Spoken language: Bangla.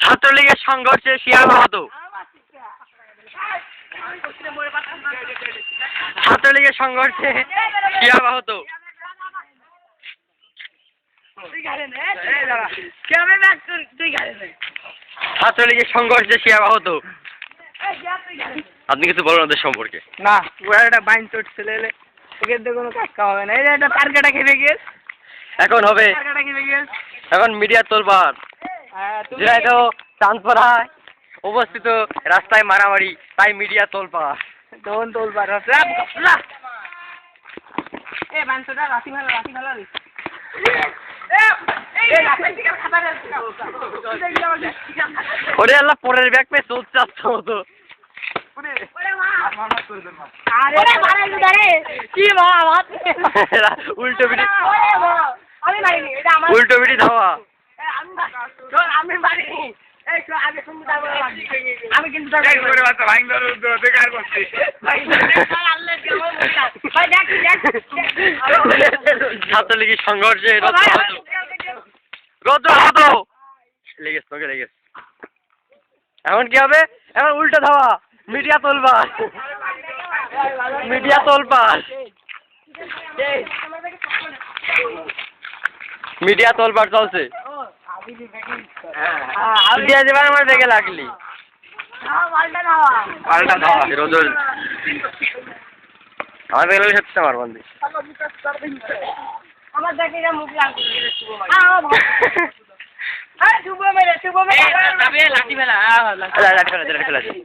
ছাত্রলীগের সংঘর্ষে শিয়াব আহত ছাত্রলীগের সংঘর্ষে গাড়ি নে ছাত্রলীগের সংঘর্ষে শিয়াব আহত এই যা তুই গাড়ি নে। আপনি কিছু বলুন ওদের সম্পর্কে। না ওরা একটা বাইন চটছে লেলে ওকে দিয়ে কোনো কাজ খাওয়াবে না। এই যে একটা টার্গেটা খেপে গেছ এখন হবে। গেছ এখন মিডিয়া তোলবার। হ্যাঁ তুমি যেটা তো চাঁদপাড়ায় অবস্থিত রাস্তায় মারামারি তাই মিডিয়া তোলপাড় দোন তোলবার। এ বাঞ্চটা রাতি ভালো রাতি ভালো ওরে আল্লাহ পরের ব্যাগ পেয়ে চোখ চাচ্ছে মতো। উল্টো আমার উল্টো ধাওয়া। আমি মারিনি। আমি কিন্তু ছাত্রলীগের সংঘর্ষে লেগেছে তোকে লেগেছে। এখন কি হবে? এখন উল্টো ধাওয়া। মিডিয়া তোলবার মিডিয়া তোলবার মিডিয়া তোলবার চলছে মিডিয়া যেবার আমার দেখে লাগলি হ্যাঁ, রোজল আমার দেখে লাগলি সত্যি আমার বন্ধু আমার দেখে মুখ লাঠি মেলা লাঠি লাঠি ফেলা